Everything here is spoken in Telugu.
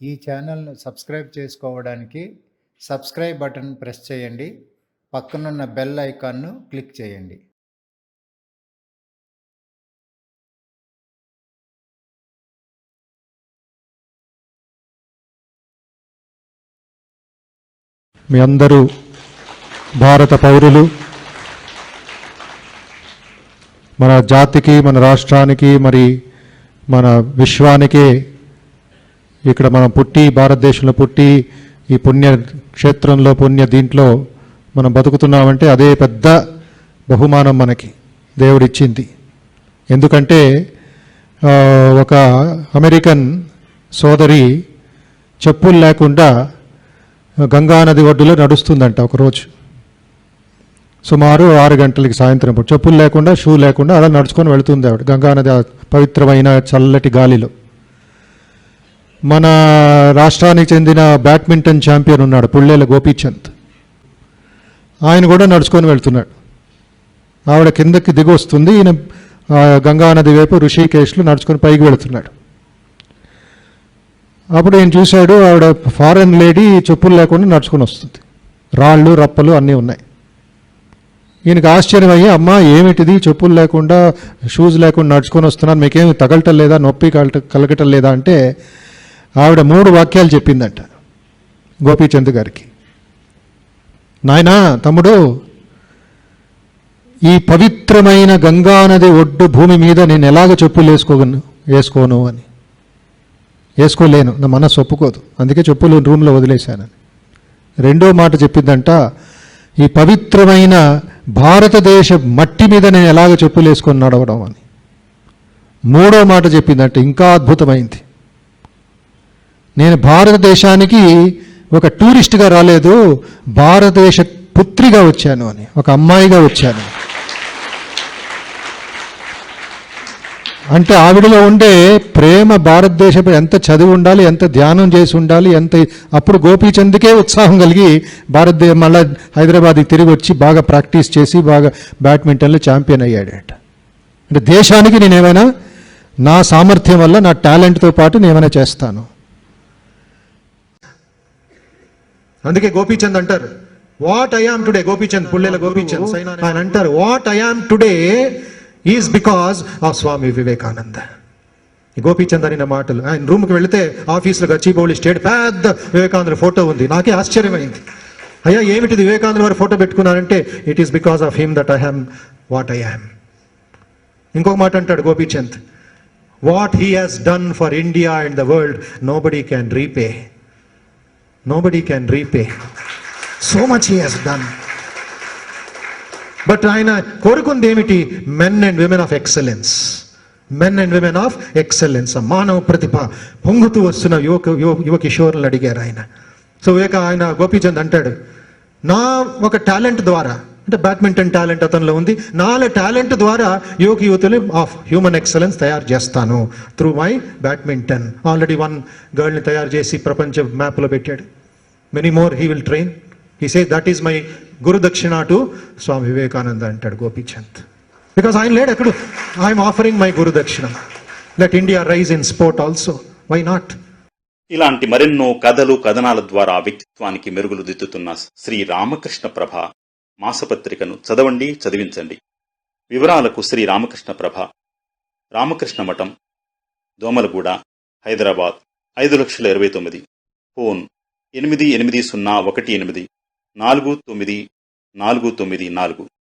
ఈ ఛానల్ను సబ్స్క్రైబ్ చేసుకోవడానికి సబ్స్క్రైబ్ బటన్ ప్రెస్ చేయండి. పక్కనున్న బెల్ ఐకాన్ను క్లిక్ చేయండి. మీ అందరూ భారత పౌరులు మన జాతికి మన రాష్ట్రానికి మరి మన విశ్వానికే ఇక్కడ మనం పుట్టి భారతదేశంలో పుట్టి ఈ పుణ్య క్షేత్రంలో పుణ్య దీంట్లో మనం బతుకుతున్నామంటే అదే పెద్ద బహుమానం మనకి దేవుడిచ్చింది. ఎందుకంటే ఒక అమెరికన్ సోదరి చెప్పులు లేకుండా గంగానది ఒడ్డులో నడుస్తుందంట ఒకరోజు. సుమారు ఆరు గంటలకి సాయంత్రం పూట. చెప్పులు లేకుండా షూ లేకుండా అలా నడుచుకొని వెళుతుంది ఆవిడ. గంగానది పవిత్రమైన చల్లటి గాలిలో. మన రాష్ట్రానికి చెందిన బ్యాడ్మింటన్ ఛాంపియన్ ఉన్నాడు పుళ్ళేల గోపీచంద్. ఆయన కూడా నడుచుకొని వెళ్తున్నాడు. ఆవిడ కిందకి దిగి వస్తుంది ఈయన గంగానది వైపు ఋషికేశ్లో నడుచుకొని పైకి వెళుతున్నాడు. అప్పుడు ఈయన చూశాడు ఆవిడ ఫారెన్ లేడీ చెప్పులు లేకుండా నడుచుకొని వస్తుంది. రాళ్ళు రప్పలు అన్నీ ఉన్నాయి. ఈయనకి ఆశ్చర్యం అయ్యి అమ్మ ఏమిటిది? చెప్పులు లేకుండా షూస్ లేకుండా నడుచుకొని వస్తున్నాను మీకేమి తగలటం లేదా? నొప్పి కలట కలగటం లేదా? అంటే ఆవిడ మూడు వాక్యాలు చెప్పిందంట గోపీచంద్ గారికి. నాయనా తమ్ముడు ఈ పవిత్రమైన గంగానది ఒడ్డు భూమి మీద నేను ఎలాగ చెప్పులు వేసుకోగలను? వేసుకోను అని. వేసుకోలేను. నా మనసు ఒప్పుకోదు. అందుకే చెప్పులు రూమ్లో వదిలేశానని రెండో మాట చెప్పిందంట ఈ పవిత్రమైన భారతదేశ మట్టి మీద నేను ఎలాగ చెప్పులు వేసుకొని నడవడం అని. మూడో మాట చెప్పిందంటే ఇంకా అద్భుతమైంది. నేను భారతదేశానికి ఒక టూరిస్ట్గా రాలేదు భారతదేశ పుత్రిగా వచ్చాను అని ఒక అమ్మాయిగా వచ్చాను. అంటే ఆవిడలో ఉండే ప్రేమ భారతదేశంపై ఎంత చదివి ఉండాలి ఎంత ధ్యానం చేసి ఉండాలి ఎంత అప్పుడు గోపీచంద్కే ఉత్సాహం కలిగి భారతదేశం మళ్ళా హైదరాబాద్కి తిరిగి వచ్చి బాగా ప్రాక్టీస్ చేసి బాగా బ్యాడ్మింటన్లో ఛాంపియన్ అయ్యాడట. అంటే దేశానికి నేనేమైనా నా సామర్థ్యం వల్ల నా టాలెంట్తో పాటు నేను ఏమైనా చేస్తాను. అందుకే గోపీచంద్ అంటారు what I am today Gopichand Pullela Gopichand ఆయన అంటారు what I am today is because of Swami Vivekananda. Gopichand అనిన మాటలు ఆయన రూమ్కి వెళితే ఆఫీస్లో గచ్చిబౌలి స్టేట్ పెద్ద వివేకానంద ఫోటో ఉంది. నాకే ఆశ్చర్యమైంది. అయ్యా ఏమిటిది? వివేకానంద వారి ఫోటో పెట్టుకున్నారంటే it is because of him that I am what I am ఇంకొక మాట అంటాడు Gopichand what he has done for India and the world nobody can repay nobody can repay so much he has done but ఆయన కోరుకుంది ఏమిటి men and women of excellence men and women of excellence మానవ ప్రతిభ పొంగుతూ వస్తున్న యువక యువ యువ అడిగారు ఆయన. సో వివేక ఆయన గోపీచంద్ అంటాడు నా ఒక టాలెంట్ ద్వారా అంటే బ్యాడ్మింటన్ టాలెంట్ అతనిలో ఉంది. నాల టాలెంట్ ద్వారా యోగి యువతలు ఆఫ్ హ్యూమన్ ఎక్సలెన్స్ తయారు చేస్తాను. Through my badminton. Already one గర్ల్ని తయారు చేసి ప్రపంచ మ్యాప్లో పెట్టాడు. Many more he will train. He say that is my guru dakshina to Swami Vivekananda అంటాడు గోపీచంద్. బికాస్ ఆయన లేడు ఎక్కడ. I'm offering my guru dakshina let India rise in sport also. Why not? ఇలాంటి మరెన్నో కథలు కథనాల ద్వారా వ్యక్తిత్వానికి మెరుగులు దిద్దుతున్న శ్రీ రామకృష్ణ ప్రభ మాసపత్రికను చదవండి చదివించండి. వివరాలకు శ్రీ రామకృష్ణ ప్రభ. రామకృష్ణ మఠం దోమలగూడ హైదరాబాద్ ఐదు లక్షల ఇరవై తొమ్మిది. ఫోన్ ఎనిమిది ఎనిమిది సున్నా ఒకటి ఎనిమిది నాలుగు తొమ్మిది నాలుగు తొమ్మిది నాలుగు.